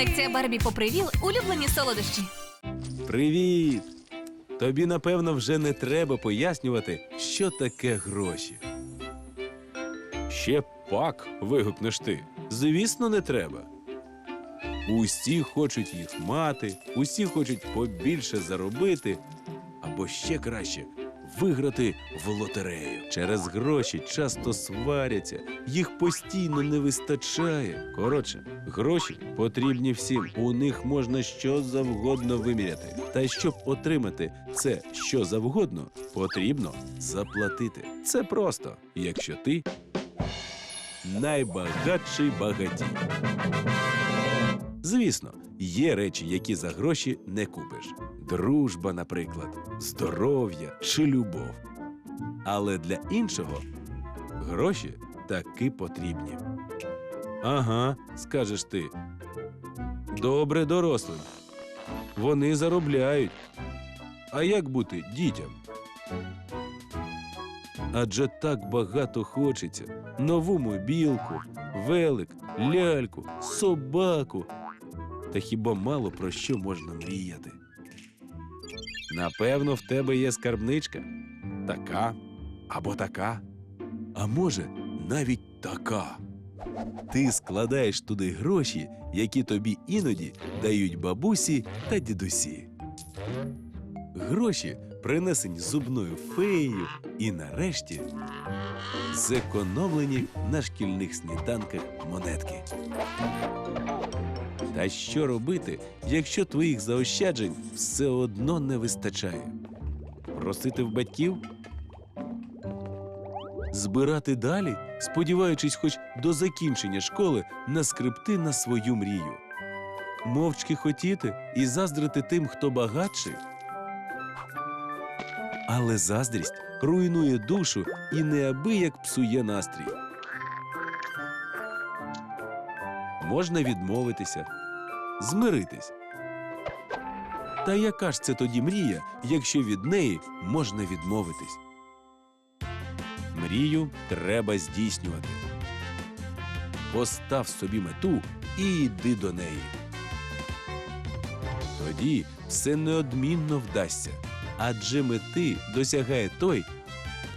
Колекція Барбі попривіл улюблені солодощі. Привіт! Тобі, напевно, вже не треба пояснювати, що таке гроші. Ще пак. вигукнеш ти. Звісно, не треба. Усі хочуть їх мати, усі хочуть побільше заробити, або ще краще виграти в лотерею. Через гроші часто сваряться, їх постійно не вистачає. Коротше, гроші потрібні всім. У них можна що завгодно виміряти. Та щоб отримати це що завгодно, потрібно заплатити. Це просто, якщо ти найбагатший багатій. Звісно, є речі, які за гроші не купиш. Дружба, наприклад, здоров'я чи любов. Але для іншого гроші таки потрібні. Ага, скажеш ти. Добре дорослим. Вони заробляють. А як бути дітям? Адже так багато хочеться нову мобілку, велик, ляльку, собаку. Та хіба мало про що можна мріяти? Напевно, в тебе є скарбничка. Така або така. А може, навіть така. Ти складаєш туди гроші, які тобі іноді дають бабусі та дідусі. Гроші принесені зубною феєю і нарешті зекономлені на шкільних сніданках монетки. Та що робити, якщо твоїх заощаджень все одно не вистачає? Просити в батьків? Збирати далі, сподіваючись, хоч до закінчення школи наскребти на свою мрію. Мовчки хотіти і заздрити тим, хто багатший. Але заздрість руйнує душу і неабияк псує настрій. Можна відмовитися, змиритись. Та яка ж це тоді мрія, якщо від неї можна відмовитись? Мрію треба здійснювати. Постав собі мету і йди до неї. Тоді все неодмінно вдасться, адже мети досягає той,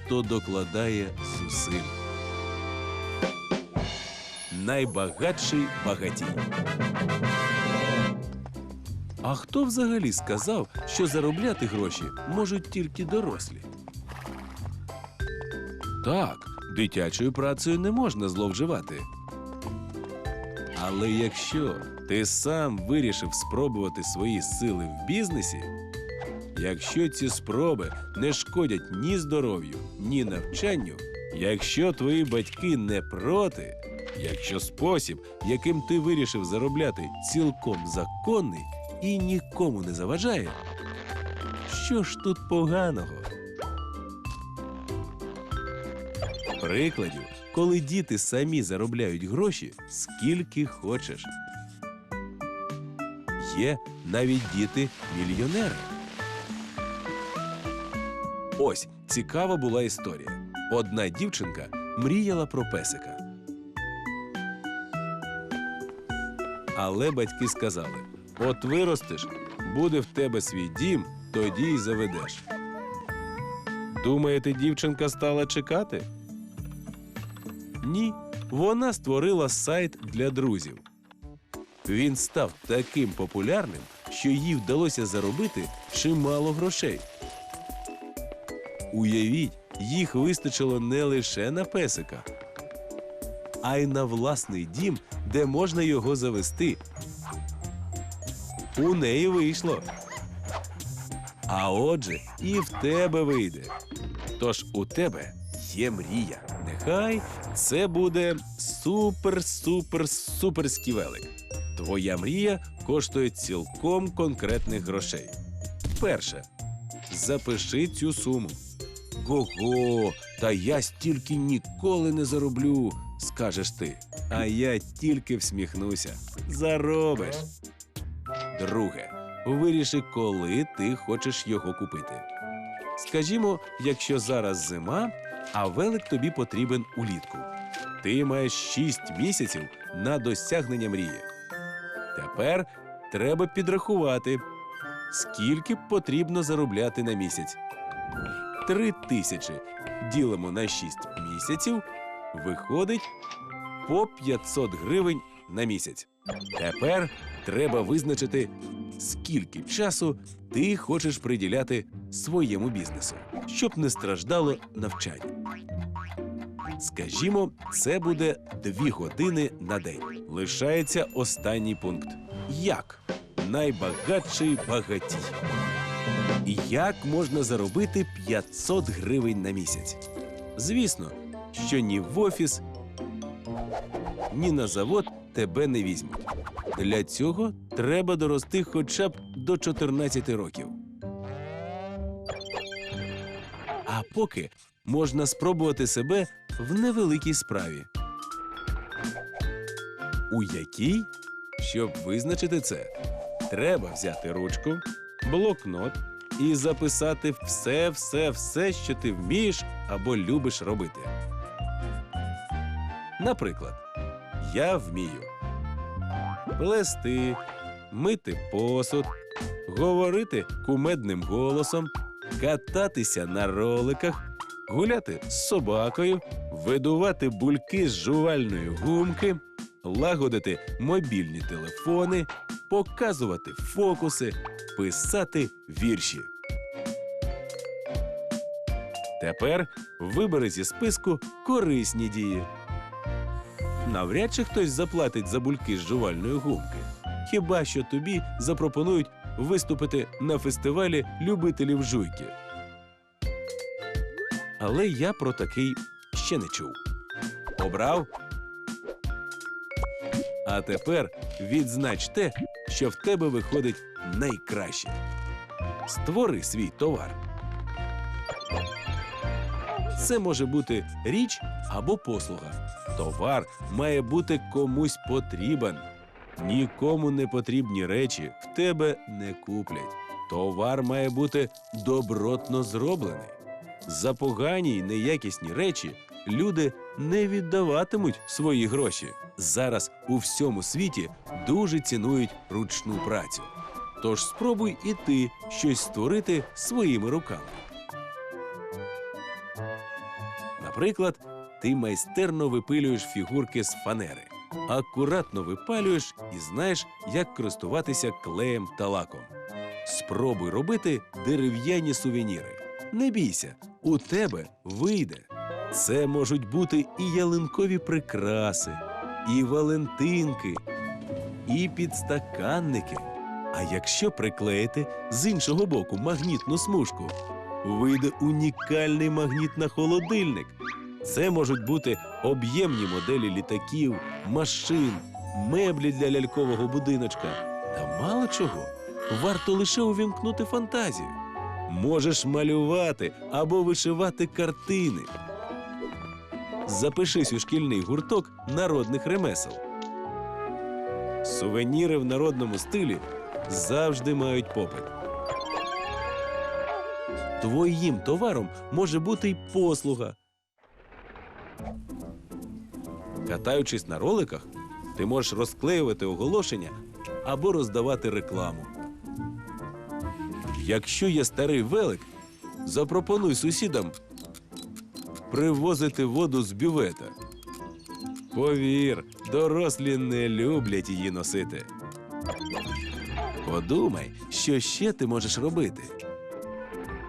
хто докладає зусиль. Найбагатший багатій. А хто взагалі сказав, що заробляти гроші можуть тільки дорослі? Так, дитячою працею не можна зловживати. Але якщо ти сам вирішив спробувати свої сили в бізнесі, якщо ці спроби не шкодять ні здоров'ю, ні навчанню, якщо твої батьки не проти, якщо спосіб, яким ти вирішив заробляти, цілком законний і нікому не заважає, що ж тут поганого? Прикладів, коли діти самі заробляють гроші, скільки хочеш. Є навіть діти-мільйонери. Ось цікава була історія. Одна дівчинка мріяла про песика. Але батьки сказали: от виростеш, буде в тебе свій дім, тоді й заведеш. Думаєте, дівчинка стала чекати? Ні, вона створила сайт для друзів. Він став таким популярним, що їй вдалося заробити чимало грошей. Уявіть, їх вистачило не лише на песика, а й на власний дім, де можна його завести. У неї вийшло. А отже, і в тебе вийде. Тож у тебе є мрія. Нехай це буде супер-супер-суперський велик. Твоя мрія коштує цілком конкретних грошей. Перше. Запиши цю суму. Ого, та я стільки ніколи не зароблю, скажеш ти. А я тільки всміхнуся. Заробиш. Друге. Виріши, коли ти хочеш його купити. Скажімо, якщо зараз зима, а велик тобі потрібен улітку. Ти маєш 6 місяців на досягнення мрії. Тепер треба підрахувати, скільки потрібно заробляти на місяць. Три тисячі ділимо на 6 місяців, виходить по 500 гривень на місяць. Тепер треба визначити, скільки часу ти хочеш приділяти своєму бізнесу, щоб не страждало навчання. Скажімо, це буде дві години на день. Лишається останній пункт. Як найбагатший багатій. Як можна заробити 500 гривень на місяць? Звісно, що ні в офіс, ні на завод тебе не візьмуть. Для цього треба дорости хоча б до 14 років. А поки можна спробувати себе в невеликій справі. У якій, щоб визначити це, треба взяти ручку, блокнот і записати все, все, все, що ти вмієш або любиш робити. Наприклад, я вмію плести, мити посуд, говорити кумедним голосом, кататися на роликах, гуляти з собакою, видувати бульки з жувальної гумки, лагодити мобільні телефони, показувати фокуси, писати вірші. Тепер вибери зі списку корисні дії. Навряд чи хтось заплатить за бульки з жувальної гумки. Хіба що тобі запропонують виступити на фестивалі любителів жуйки. Але я про такий ще не чув. Обрав. А тепер відзнач те, що в тебе виходить найкраще. Створи свій товар. Це може бути річ або послуга. Товар має бути комусь потрібен. Нікому не потрібні речі в тебе не куплять. Товар має бути добротно зроблений. За погані й неякісні речі люди не віддаватимуть свої гроші. Зараз у всьому світі дуже цінують ручну працю. Тож спробуй і ти щось створити своїми руками. Наприклад, ти майстерно випилюєш фігурки з фанери, акуратно випалюєш і знаєш, як користуватися клеєм та лаком. Спробуй робити дерев'яні сувеніри. Не бійся, у тебе вийде. Це можуть бути і ялинкові прикраси, і валентинки, і підстаканники. А якщо приклеїти з іншого боку магнітну смужку, вийде унікальний магніт на холодильник. Це можуть бути об'ємні моделі літаків, машин, меблі для лялькового будиночка. Та мало чого, варто лише увімкнути фантазію. Можеш малювати або вишивати картини. Запишись у шкільний гурток народних ремесел. Сувеніри в народному стилі завжди мають попит. Твоїм товаром може бути й послуга. Катаючись на роликах, ти можеш розклеювати оголошення або роздавати рекламу. Якщо є старий велик, запропонуй сусідам привозити воду з бювета. Повір, дорослі не люблять її носити. Подумай, що ще ти можеш робити.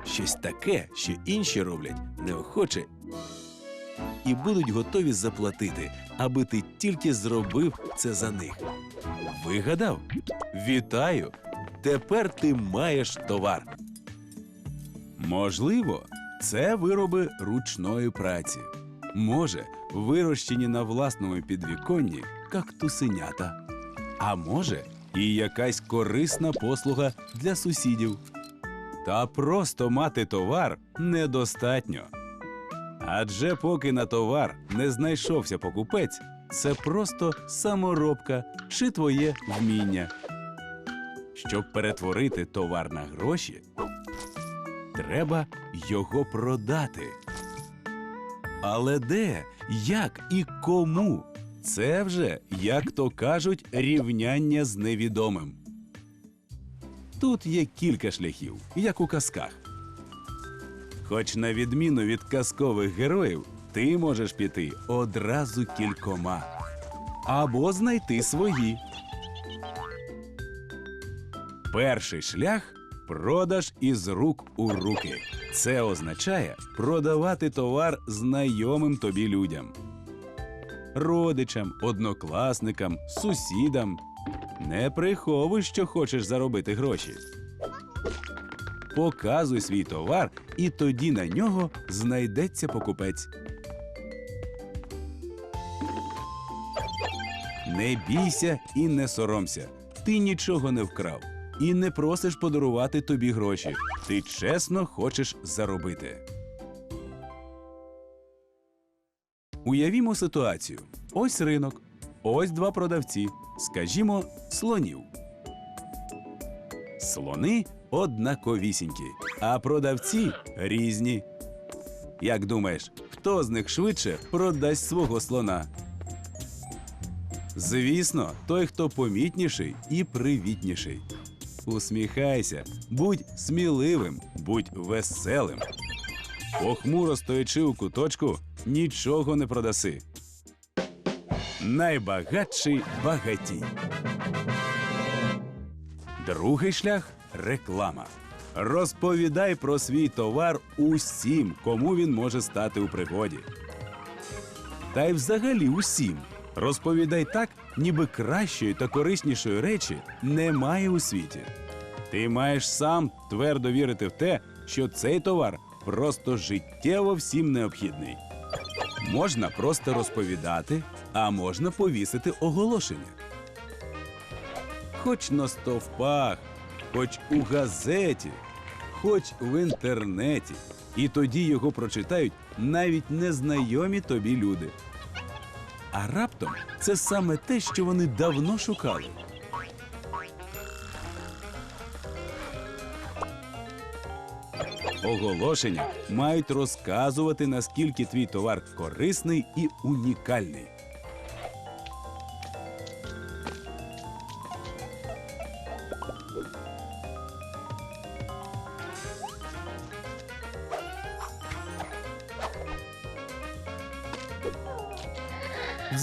Щось таке, що інші роблять неохоче і будуть готові заплатити, аби ти тільки зробив це за них. Вигадав? Вітаю! Тепер ти маєш товар. Можливо, це вироби ручної праці. Може, вирощені на власному підвіконні кактусенята. А може, і якась корисна послуга для сусідів. Та просто мати товар недостатньо. Адже поки на товар не знайшовся покупець, це просто саморобка чи твоє вміння. Щоб перетворити товар на гроші, треба його продати. Але де, як і кому? Це вже, як то кажуть, рівняння з невідомим. Тут є кілька шляхів, як у казках. Хоч на відміну від казкових героїв, ти можеш піти одразу кількома або знайти свої. Перший шлях продаж із рук у руки. Це означає продавати товар знайомим тобі людям. Родичам, однокласникам, сусідам. Не приховуй, що хочеш заробити гроші. Показуй свій товар, і тоді на нього знайдеться покупець. Не бійся і не соромся. Ти нічого не вкрав і не просиш подарувати тобі гроші. Ти чесно хочеш заробити. Уявімо ситуацію: ось ринок, ось два продавці, скажімо, слонів. Слони однаковісінькі, а продавці різні. Як думаєш, хто з них швидше продасть свого слона? Звісно, той, хто помітніший і привітніший. Усміхайся, будь сміливим, будь веселим. Похмуро стоячи у куточку, нічого не продаси. Найбагатший багатій. Другий шлях реклама. Розповідай про свій товар усім, кому він може стати у пригоді. Та й взагалі усім. Розповідай так, ніби кращої та кориснішої речі немає у світі. Ти маєш сам твердо вірити в те, що цей товар просто життєво всім необхідний. Можна просто розповідати, а можна повісити оголошення. Хоч на стовпах, хоч у газеті, хоч в інтернеті. І тоді його прочитають навіть незнайомі тобі люди. А раптом це саме те, що вони давно шукали. Оголошення мають розказувати, наскільки твій товар корисний і унікальний.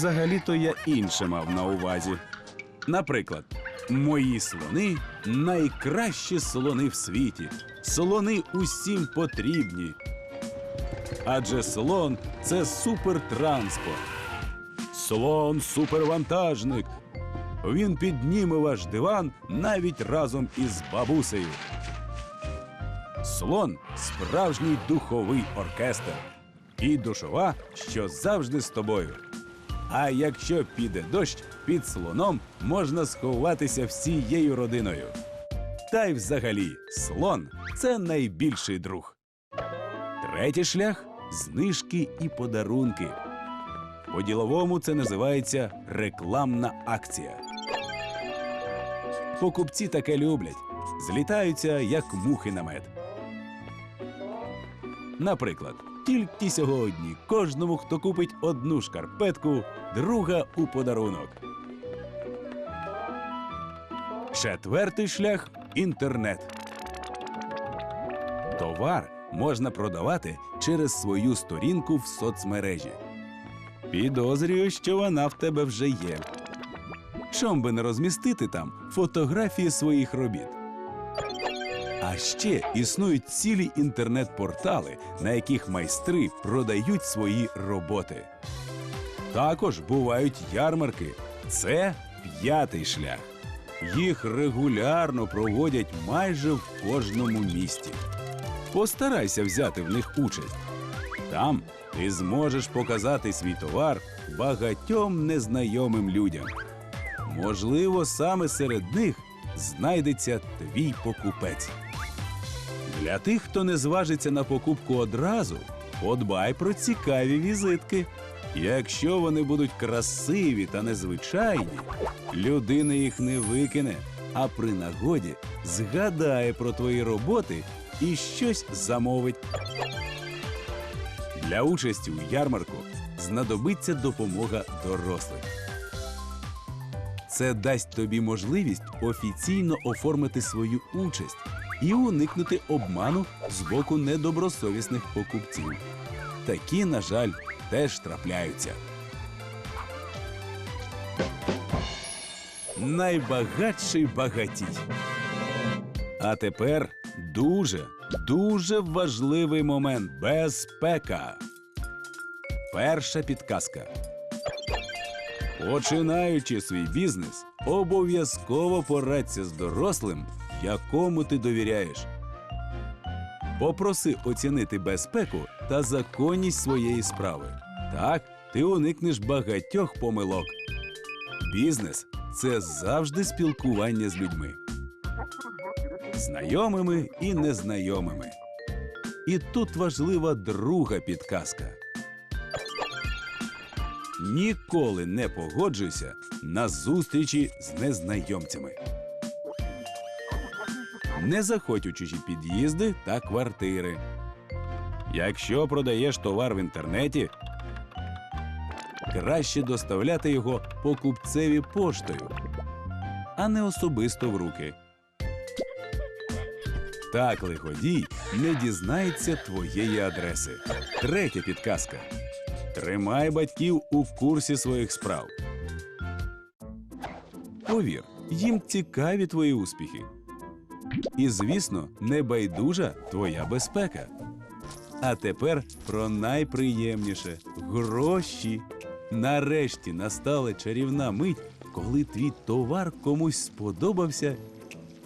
Взагалі-то я інше мав на увазі. Наприклад, мої слони найкращі слони в світі. Слони усім потрібні. Адже слон це супертранспорт. Слон супервантажник. Він підніме ваш диван навіть разом із бабусею. Слон справжній духовий оркестр. І душова, що завжди з тобою. А якщо піде дощ, під слоном можна сховатися всією родиною. Та й взагалі, слон це найбільший друг. Третій шлях знижки і подарунки. По-діловому це називається рекламна акція. Покупці таке люблять, злітаються як мухи на мед. Наприклад, тільки сьогодні кожному, хто купить одну шкарпетку, друга у подарунок. Четвертий шлях інтернет. Товар можна продавати через свою сторінку в соцмережі. Підозрюю, що вона в тебе вже є. Чом би не розмістити там фотографії своїх робіт? А ще існують цілі інтернет-портали, на яких майстри продають свої роботи. Також бувають ярмарки. Це п'ятий шлях. Їх регулярно проводять майже в кожному місті. Постарайся взяти в них участь. Там ти зможеш показати свій товар багатьом незнайомим людям. Можливо, саме серед них знайдеться твій покупець. Для тих, хто не зважиться на покупку одразу, подбай про цікаві візитки. Якщо вони будуть красиві та незвичайні, людина їх не викине, а при нагоді згадає про твої роботи і щось замовить. Для участі у ярмарку знадобиться допомога дорослих. Це дасть тобі можливість офіційно оформити свою участь і уникнути обману з боку недобросовісних покупців. Такі, на жаль, теж трапляються. Найбагатший багатій. А тепер дуже, дуже важливий момент безпека. Перша підказка. Починаючи свій бізнес, обов'язково порадься з дорослим, якому ти довіряєш. Попроси оцінити безпеку та законність своєї справи. Так, ти уникнеш багатьох помилок. Бізнес це завжди спілкування з людьми, знайомими і незнайомими. І тут важлива друга підказка. Ніколи не погоджуйся на зустрічі з незнайомцями. Не заходь у чужі під'їзди та квартири. Якщо продаєш товар в інтернеті, краще доставляти його покупцеві поштою, а не особисто в руки. Так лиходій не дізнається твоєї адреси. Третя підказка. Тримай батьків у курсі своїх справ. Повір, їм цікаві твої успіхи. І, звісно, не байдужа твоя безпека. А тепер про найприємніше гроші. Нарешті настала чарівна мить, коли твій товар комусь сподобався,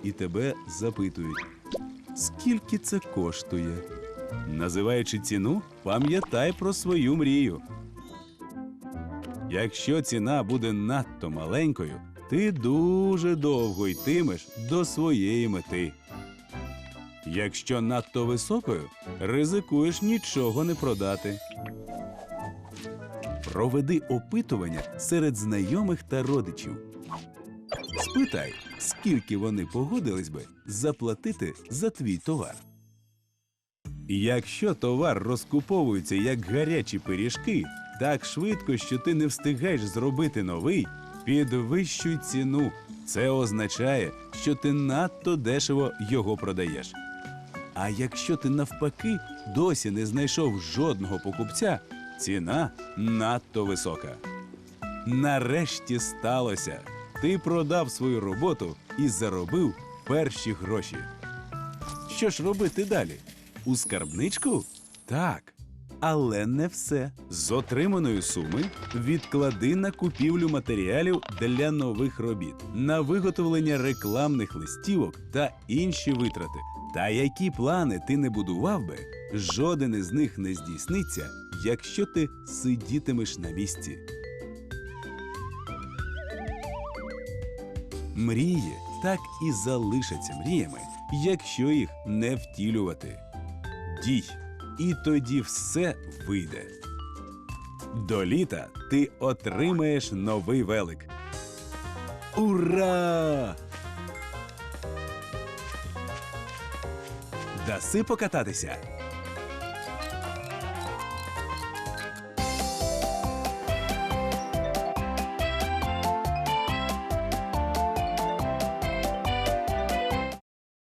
і тебе запитують, скільки це коштує. Називаючи ціну, пам'ятай про свою мрію. Якщо ціна буде надто маленькою, ти дуже довго йтимеш до своєї мети. Якщо надто високою, ризикуєш нічого не продати. Проведи опитування серед знайомих та родичів. Спитай, скільки вони погодились би заплатити за твій товар. Якщо товар розкуповується як гарячі пиріжки, так швидко, що ти не встигаєш зробити новий, підвищуй ціну. Це означає, що ти надто дешево його продаєш. А якщо ти навпаки досі не знайшов жодного покупця, ціна надто висока. Нарешті сталося. Ти продав свою роботу і заробив перші гроші. Що ж робити далі? У скарбничку? Так. Але не все. З отриманої суми відклади на купівлю матеріалів для нових робіт, на виготовлення рекламних листівок та інші витрати. Та які плани ти не будував би, жоден із них не здійсниться, якщо ти сидітимеш на місці. Мрії так і залишаться мріями, якщо їх не втілювати. Дій, і тоді все вийде. До літа ти отримаєш новий велик. Ура! Даси покататися?